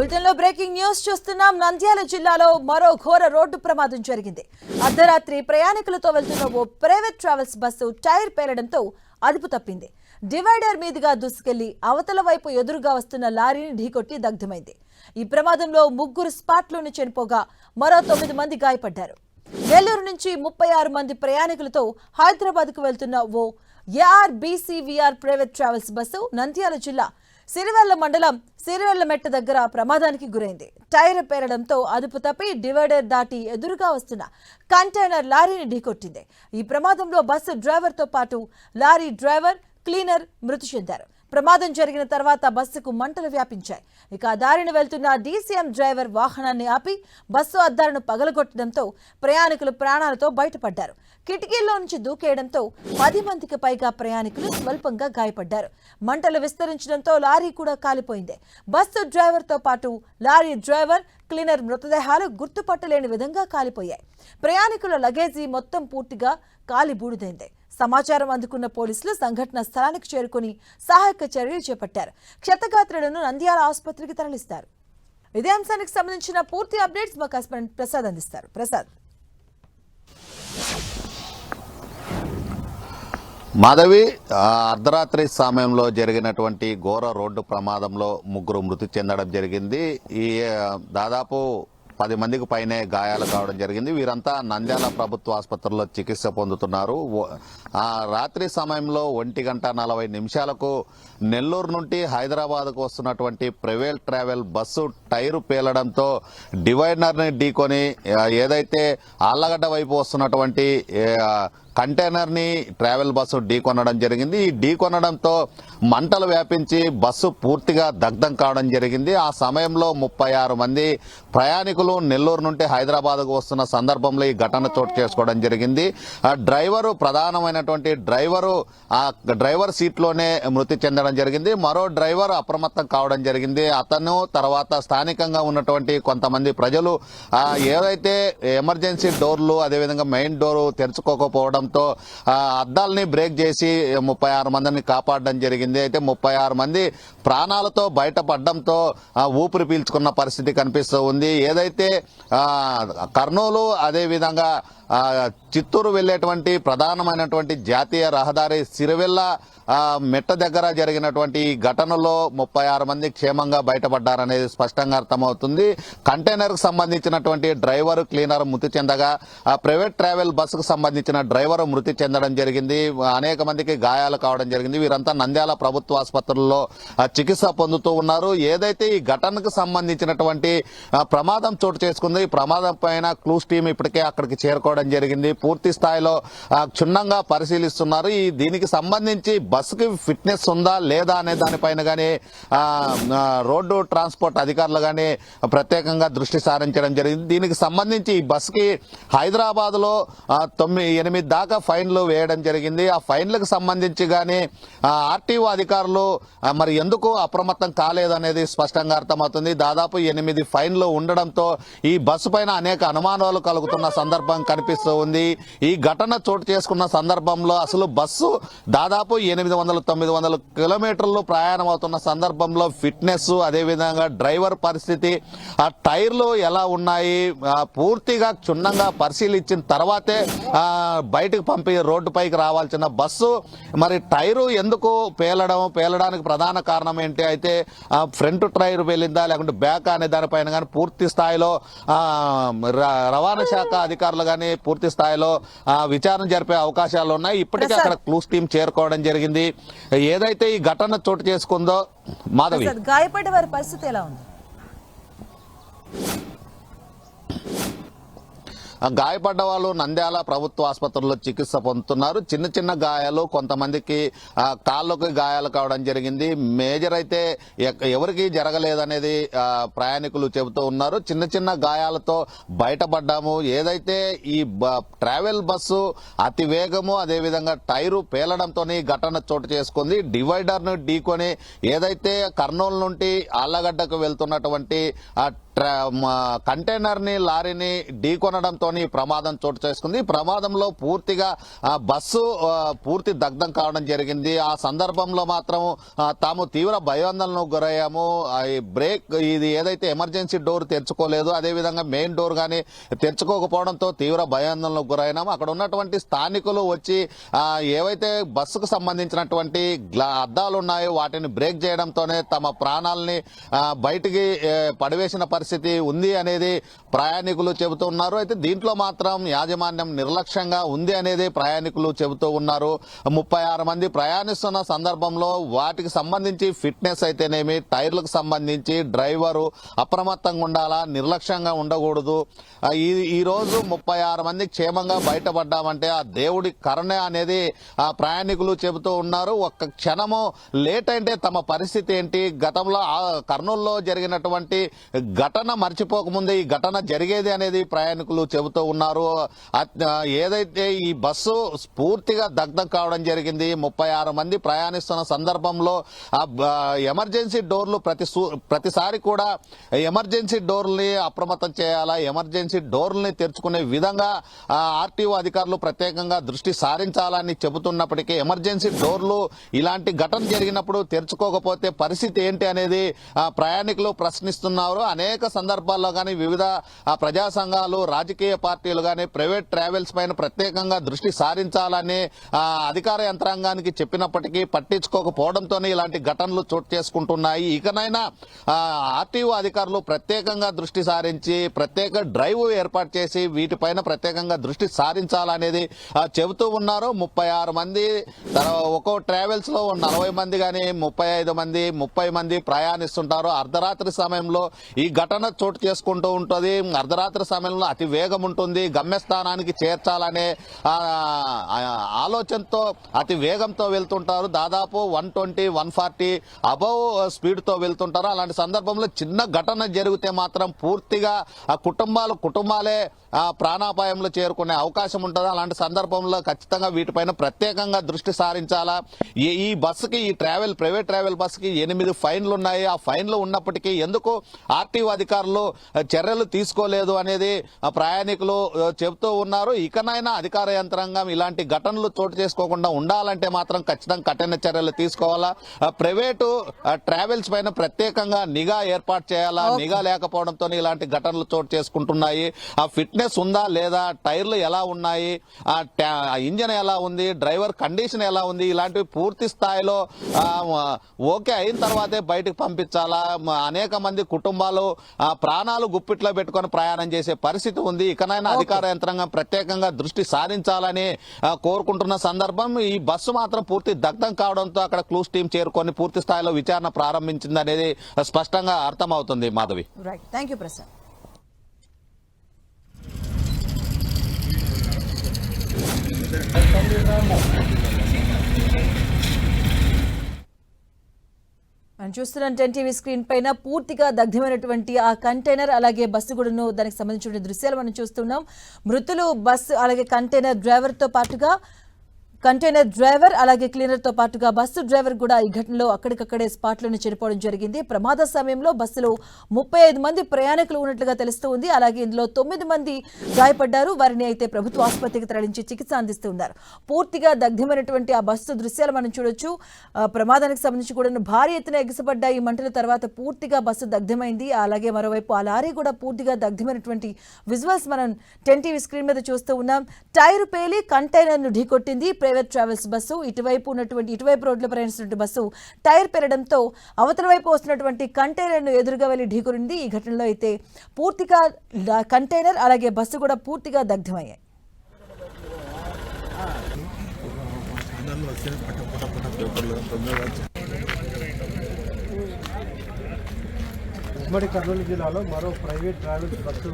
బులెటిన్లో breaking news చూస్తున్నాం. నంద్యాల జిల్లాలో మరో ఘోర రోడ్డు ప్రమాదం జరిగింది. అర్ధరాత్రి ప్రయాణికులతో వెళ్తున్న ఓ ప్రైవేట్ ట్రావెల్స్ బస్సు టైర్ పేలడంతో అదుపు తప్పింది. డివైడర్ మీదుగా దూసుకెళ్ళి అవతల వైపు ఎదురుగా వస్తున్న లారీని ఢీకొట్టి దగ్ధమైంది. ఈ ప్రమాదంలో ముగ్గురు స్పాట్లోనే చనిపోగా మరో తొమ్మిది మంది గాయపడ్డారు. నెల్లూరు నుంచి ముప్పై ఆరు మంది ప్రయాణికులతో హైదరాబాద్కు వెళ్తున్న ఓ ARBCVR private travels bus Nandyala జిల్లా సిరివెల్ల మండలం సిరివెల్లమెట్ట దగ్గర ప్రమాదానికి గురైంది. టైర్ పేరడంతో అదుపు తప్పి డివైడర్ దాటి ఎదురుగా వస్తున్న కంటైనర్ లారీని ఢీకొట్టింది. ఈ ప్రమాదంలో బస్సు డ్రైవర్తో పాటు లారీ డ్రైవర్ క్లీనర్ మృతి చెందారు. ప్రమాదం జరిగిన తర్వాత బస్సుకు మంటలు వ్యాపించాయి. ఇక దారిని వెళ్తున్న డీసీఎం డ్రైవర్ వాహనాన్ని ఆపి బస్సు అద్దాలను పగలగొట్టడంతో ప్రయాణికులు ప్రాణాలతో బయటపడ్డారు. కిటికీల్లో నుంచి దూకేయడంతో పది మందికి పైగా ప్రయాణికులు స్వల్పంగా గాయపడ్డారు. మంటలు విస్తరించడంతో లారీ కూడా కాలిపోయింది. బస్సు డ్రైవర్తో పాటు లారీ డ్రైవర్ క్లీనర్ మృతదేహాలు గుర్తుపట్టలేని విధంగా కాలిపోయాయి. ప్రయాణికుల లగేజీ మొత్తం పూర్తిగా కాలిబూడిదైంది. సమాచారం అందుకున్న పోలీసులు సంఘటన స్థలానికి చేరుకుని సహాయక చర్యలు చేపట్టారు. క్షతగాత్రులను నంద్యాల ఆసుపత్రికి తరలిస్తారు. ఇదే అంశానికి సంబంధించిన పూర్తి అప్డేట్స్ మా కరెస్పాండెంట్ ప్రసాద్ అందిస్తారు. ప్రసాద్. మాధవి అర్ధరాత్రి సమయంలో జరిగినటువంటి ఘోర రోడ్డు ప్రమాదంలో ముగ్గురు మృతి చెందడం జరిగింది. ఈ దాదాపు పది మందికి పైనే గాయాలు కావడం జరిగింది. వీరంతా నంద్యాల ప్రభుత్వ ఆసుపత్రిలో చికిత్స పొందుతున్నారు. ఆ రాత్రి సమయంలో ఒంటి గంట నలభై నిమిషాలకు నెల్లూరు నుండి హైదరాబాద్కు వస్తున్నటువంటి ప్రైవేట్ ట్రావెల్ బస్సు టైరు పేలడంతో డివైడర్ని ఢీకొని ఏదైతే ఆళ్ళగడ్డ వైపు వస్తున్నటువంటి కంటైనర్ని ట్రావెల్ బస్సు ఢీకొనడం జరిగింది. ఈ ఢీకొనడంతో మంటలు వ్యాపించి బస్సు పూర్తిగా దగ్ధం కావడం జరిగింది. ఆ సమయంలో ముప్పై ఆరు మంది ప్రయాణికులు నెల్లూరు నుండి హైదరాబాద్కు వస్తున్న సందర్భంలో ఈ ఘటన చోటు చేసుకోవడం జరిగింది. ఆ డ్రైవరు ప్రధానమైనటువంటి డ్రైవరు ఆ డ్రైవర్ సీట్లోనే మృతి చెందడం జరిగింది. మరో డ్రైవర్ అప్రమత్తం కావడం జరిగింది. అతను తర్వాత స్థానికంగా ఉన్నటువంటి కొంతమంది ప్రజలు ఏదైతే ఎమర్జెన్సీ డోర్లు అదేవిధంగా మెయిన్ డోర్ తెరుచుకోకపోవడం దాంతో అద్దాలని బ్రేక్ చేసి ముప్పై ఆరు మందిని కాపాడడం జరిగింది. అయితే ముప్పై ఆరు మంది ప్రాణాలతో బయటపడడంతో ఊపిరి పీల్చుకున్న పరిస్థితి కనిపిస్తూ ఉంది. ఏదైతే కర్నూలు అదేవిధంగా చిత్తూరు వెళ్ళేటువంటి ప్రధానమైనటువంటి జాతీయ రహదారి సిరివెల్ల మెట్ట దగ్గర జరిగినటువంటి ఈ ఘటనలో ముప్పై ఆరు మంది క్షేమంగా బయటపడ్డారనేది స్పష్టంగా అర్థమవుతుంది. కంటైనర్కు సంబంధించినటువంటి డ్రైవర్ క్లీనర్ మృతి చెందగా ప్రైవేట్ ట్రావెల్ బస్సుకు సంబంధించిన డ్రైవర్ మృతి చెందడం జరిగింది. అనేక మందికి గాయాలు కావడం జరిగింది. వీరంతా నంద్యాల ప్రభుత్వ ఆసుపత్రుల్లో చికిత్స పొందుతూ ఉన్నారు. ఏదైతే ఈ ఘటనకు సంబంధించినటువంటి ప్రమాదం చోటు చేసుకుంది ఈ ప్రమాదం పైన క్లూస్ టీం ఇప్పటికే అక్కడికి చేరుకోవడం జరిగింది. పూర్తి స్థాయిలో క్షుణ్ణంగా పరిశీలిస్తున్నారు. ఈ దీనికి సంబంధించి బస్సుకి ఫిట్నెస్ ఉందా లేదా అనే దానిపైన కానీ రోడ్డు ట్రాన్స్పోర్ట్ అధికారులు కానీ ప్రత్యేకంగా దృష్టి సారించడం జరిగింది. దీనికి సంబంధించి ఈ బస్సుకి హైదరాబాద్లో తొమ్మిది ఎనిమిది దాకా ఫైన్లు వేయడం జరిగింది. ఆ ఫైన్లకు సంబంధించి కానీ ఆర్టీఓ అధికారులు మరి ఎందుకు అప్రమత్తం కాలేదనేది స్పష్టంగా అర్థమవుతుంది. దాదాపు ఎనిమిది ఫైన్లు ఉండడంతో ఈ బస్సు పైన అనేక అనుమానాలు కలుగుతున్న సందర్భం కనిపి కనిపిస్తూ ఉంది. ఈ ఘటన చోటు చేసుకున్న సందర్భంలో అసలు బస్సు దాదాపు ఎనిమిది వందల తొమ్మిది వందల కిలోమీటర్లు ప్రయాణం అవుతున్న సందర్భంలో ఫిట్నెస్ అదేవిధంగా డ్రైవర్ పరిస్థితి ఆ టైర్లు ఎలా ఉన్నాయి పూర్తిగా క్షుణ్ణంగా పరిశీలించిన తర్వాతే బయటకు పంపి రోడ్డుపైకి రావాల్సిన బస్సు. మరి టైరు ఎందుకు పేలడం పేలడానికి ప్రధాన కారణం ఏంటి? అయితే ఆ, ఫ్రంట్ టైర్ పేలిందా లేకుంటే బ్యాక్ అనే దానిపైన కానీ పూర్తి స్థాయిలో ర- రవాణా శాఖ అధికారులు కానీ పూర్తి స్థాయిలో ఆ, విచారణ జరిపే అవకాశాలు ఉన్నాయి. ఇప్పటికే అక్కడ క్లూస్ టీం చేరుకోవడం జరిగింది. ఏదైతే ఈ ఘటన చోటు చేసుకుందో మాధవి. గాయపడ్డ వారి పరిస్థితి ఎలా ఉంది? గాయపడ్డ వాళ్ళు నంద్యాల ప్రభుత్వ ఆసుపత్రిలో చికిత్స పొందుతున్నారు. చిన్న చిన్న గాయాలు కొంతమందికి ఆ, కాళ్ళకు గాయాలు కావడం జరిగింది. మేజర్ అయితే ఎవరికి జరగలేదనేది ప్రయాణికులు చెబుతూ ఉన్నారు. చిన్న చిన్న గాయాలతో బయటపడ్డాము. ఏదైతే ఈ బ- ట్రావెల్ బస్సు అతి వేగము అదేవిధంగా టైరు పేలడంతో ఘటన చోటు చేసుకుంది. డివైడర్ను ఢీకొని ఏదైతే కర్నూలు నుండి ఆళ్ళగడ్డకు వెళ్తున్నటువంటి కంటైనర్ని ట్రా- లారీని ఢీకొనడంతో ఈ ప్రమాదం చోటు చేసుకుంది. ప్రమాదంలో పూర్తిగా బస్సు పూర్తి దగ్ధం కావడం జరిగింది. ఆ సందర్భంలో మాత్రం తాము తీవ్ర భయోందనకు గురయ్యాము. బ్రేక్ ఇది ఏదైతే ఎమర్జెన్సీ డోర్ తెరుచుకోలేదు అదేవిధంగా మెయిన్ డోర్ కానీ తెరుచుకోకపోవడంతో తీవ్ర భయాందోళనకు గురైనాము. అక్కడ ఉన్నటువంటి స్థానికులు వచ్చి ఏవైతే బస్సుకు సంబంధించినటువంటి అద్దాలు ఉన్నాయో వాటిని బ్రేక్ చేయడంతోనే తమ ప్రాణాలని బయటికి పడివేసిన పరిస్థితి ఉంది అనేది ప్రయాణికులు చెబుతూ ఉన్నారు. అయితే దీంట్లో మాత్రం యాజమాన్యం నిర్లక్ష్యంగా ఉంది అనేది ప్రయాణికులు చెబుతూ ఉన్నారు. ముప్పై ఆరు మంది ప్రయాణిస్తున్న సందర్భంలో వాటికి సంబంధించి ఫిట్నెస్ అయితేనేమి టైర్లకు సంబంధించి డ్రైవరు అప్రమత్తంగా ఉండాలా నిర్లక్ష్యంగా ఉండకూడదు. ఈ రోజు ముప్పై ఆరు మంది క్షేమంగా బయటపడ్డామంటే ఆ దేవుడి కరుణ అనేది ఆ ప్రయాణికులు చెబుతూ ఉన్నారు. ఒక్క క్షణము లేట్ అంటే తమ పరిస్థితి ఏంటి? గతంలో ఆ కర్నూలులో జరిగినటువంటి ఘటన ఘటన మర్చిపోకముందే ఈ ఘటన జరిగేది అనేది ప్రయాణికులు చెబుతూ ఉన్నారు. ఏదైతే ఈ బస్సు పూర్తిగా దగ్ధం కావడం జరిగింది ముప్పై ఆరు మంది ప్రయాణిస్తున్న సందర్భంలో ఆ ఎమర్జెన్సీ డోర్లు ప్రతి ప్రతిసారి కూడా ఎమర్జెన్సీ డోర్ని అప్రమత్తం చేయాలా ఎమర్జెన్సీ డోర్లని తెరుచుకునే విధంగా ఆర్టీఓ అధికారులు ప్రత్యేకంగా దృష్టి సారించాలని చెబుతున్నప్పటికీ ఎమర్జెన్సీ డోర్లు ఇలాంటి ఘటన జరిగినప్పుడు తెరుచుకోకపోతే పరిస్థితి ఏంటి అనేది ప్రయాణికులు ప్రశ్నిస్తున్నారు. అనేక సందర్భాల్లో కానీ వివిధ ప్రజా సంఘాలు రాజకీయ పార్టీలు కానీ ప్రైవేట్ ట్రావెల్స్ పైన ప్రత్యేకంగా దృష్టి సారించాలని అధికార యంత్రాంగానికి చెప్పినప్పటికీ పట్టించుకోకపోవడంతోనే ఇలాంటి ఘటనలు చోటు చేసుకుంటున్నాయి. ఇకనైనా ఆర్టీఓ అధికారులు ప్రత్యేకంగా దృష్టి సారించి ప్రత్యేక డ్రైవ్ ఏర్పాటు చేసి వీటిపైన ప్రత్యేకంగా దృష్టి సారించాలనేది చెబుతూ ఉన్నారు. ముప్పై ఆరు మంది ఒక్కో ట్రావెల్స్లో నలభై మంది కానీ ముప్పై ఐదు మంది ముప్పై మంది ప్రయాణిస్తుంటారు. అర్ధరాత్రి సమయంలో ఈ ఘటన ఘటన చోటు చేసుకుంటూ ఉంటుంది. అర్ధరాత్రి సమయంలో అతి వేగం ఉంటుంది. గమ్యస్థానానికి చేర్చాలనే ఆలోచనతో అతి వేగంతో వెళ్తుంటారు. దాదాపు one twenty one forty above స్పీడ్తో వెళ్తుంటారు. అలాంటి సందర్భంలో చిన్న ఘటన జరిగితే మాత్రం పూర్తిగా ఆ కుటుంబాలు కుటుంబాలే ప్రాణాపాయంలో చేరుకునే అవకాశం ఉంటుంది. అలాంటి సందర్భంలో ఖచ్చితంగా వీటిపైన ప్రత్యేకంగా దృష్టి సారించాలా? ఈ ఈ బస్సుకి ఈ ట్రావెల్ ప్రైవేట్ ట్రావెల్ బస్సుకి ఎనిమిది ఫైన్లు ఉన్నాయి ఆ ఫైన్లు ఉన్నప్పటికీ ఎందుకు ఆర్టీఓ అధికారులు చర్యలు తీసుకోలేదు అనేది ప్రయాణికులు చెబుతూ ఉన్నారు. ఇకనైనా అధికార యంత్రాంగం ఇలాంటి ఘటనలు చోటు చేసుకోకుండా ఉండాలంటే మాత్రం ఖచ్చితంగా కఠిన చర్యలు తీసుకోవాలా? ప్రైవేటు ట్రావెల్స్ పైన ప్రత్యేకంగా నిఘా ఏర్పాటు చేయాలా? నిఘా లేకపోవడంతో ఇలాంటి ఘటనలు చోటు చేసుకుంటున్నాయి. ఆ ఫిట్నెస్ ఉందా లేదా? టైర్లు ఎలా ఉన్నాయి? ఆ ఇంజన్ ఎలా ఉంది? డ్రైవర్ కండిషన్ ఎలా ఉంది? ఇలాంటివి పూర్తి స్థాయిలో ఓకే అయిన తర్వాతే బయటకు పంపించాలా? అనేక మంది కుటుంబాలు ఆ, ప్రాణాలు గుప్పిట్లో పెట్టుకొని ప్రయాణం చేసే పరిస్థితి ఉంది. ఇకనైనా అధికార యంత్రాంగం ప్రత్యేకంగా దృష్టి సారించాలని కోరుకుంటున్న సందర్భం ఈ బస్సు మాత్రం పూర్తి దగ్ధం కావడంతో అక్కడ క్లూస్ టీం చేరుకొని పూర్తి స్థాయిలో విచారణ ప్రారంభించింది అనేది స్పష్టంగా అర్థమవుతుంది మాధవి. థ్యాంక్ యూ ప్రసాద్ మనం చూస్తున్న టెన్ టీవీ స్క్రీన్ పైన పూర్తిగా దగ్ధమైనటువంటి ఆ కంటైనర్ అలాగే బస్సు కూడాను దానికి సంబంధించిన దృశ్యాలు మనం చూస్తున్నాం. మృతులు బస్సు అలాగే కంటైనర్ డ్రైవర్తో పాటుగా కంటైనర్ డ్రైవర్ అలాగే క్లీనర్తో పాటుగా బస్సు డ్రైవర్ కూడా ఈ ఘటనలో అక్కడికక్కడే స్పాట్లోనే చనిపోవడం జరిగింది. ప్రమాద సమయంలో బస్సులో ముప్పై ఐదు మంది ప్రయాణికులు ఉన్నట్లుగా తెలుస్తూ ఉంది. అలాగే ఇందులో తొమ్మిది మంది గాయపడ్డారు. వారిని అయితే ప్రభుత్వ ఆసుపత్రికి తరలించి చికిత్స అందిస్తున్నారు. పూర్తిగా దగ్ధమైనటువంటి ఆ బస్సు దృశ్యాలు మనం చూడొచ్చు. ప్రమాదానికి సంబంధించి కూడా భారీ ఎత్తున ఎగసపడ్డ ఈ మంటల తర్వాత పూర్తిగా బస్సు దగ్ధమైంది. అలాగే మరోవైపు ఆ లారీ కూడా పూర్తిగా దగ్ధమైనటువంటి విజువల్స్ మనం టెన్ టీవీ స్క్రీన్ మీద చూస్తూ ఉన్నాం. టైర్ పేలి కంటైనర్ను ఢీకొట్టింది ప్రైవేట్ ట్రావెల్స్ బస్సు ఇటువైపు ఉన్నటువంటి ఇటువైపు రోడ్లో ప్రయాణిస్తున్న బస్సు టైర్ పెరగడంతో అవతల వైపు వస్తున్నటువంటి కంటైనర్ను ఎదురుగా వెళ్ళి ఢీకొనింది. ఈ ఘటనలో అయితే పూర్తిగా కంటైనర్ అలాగే బస్సు కూడా పూర్తిగా దగ్ధమయ్యాయి. ఉమ్మడి కర్నూలు జిల్లాలో మరో ప్రైవేట్ ట్రావెల్స్ బస్సు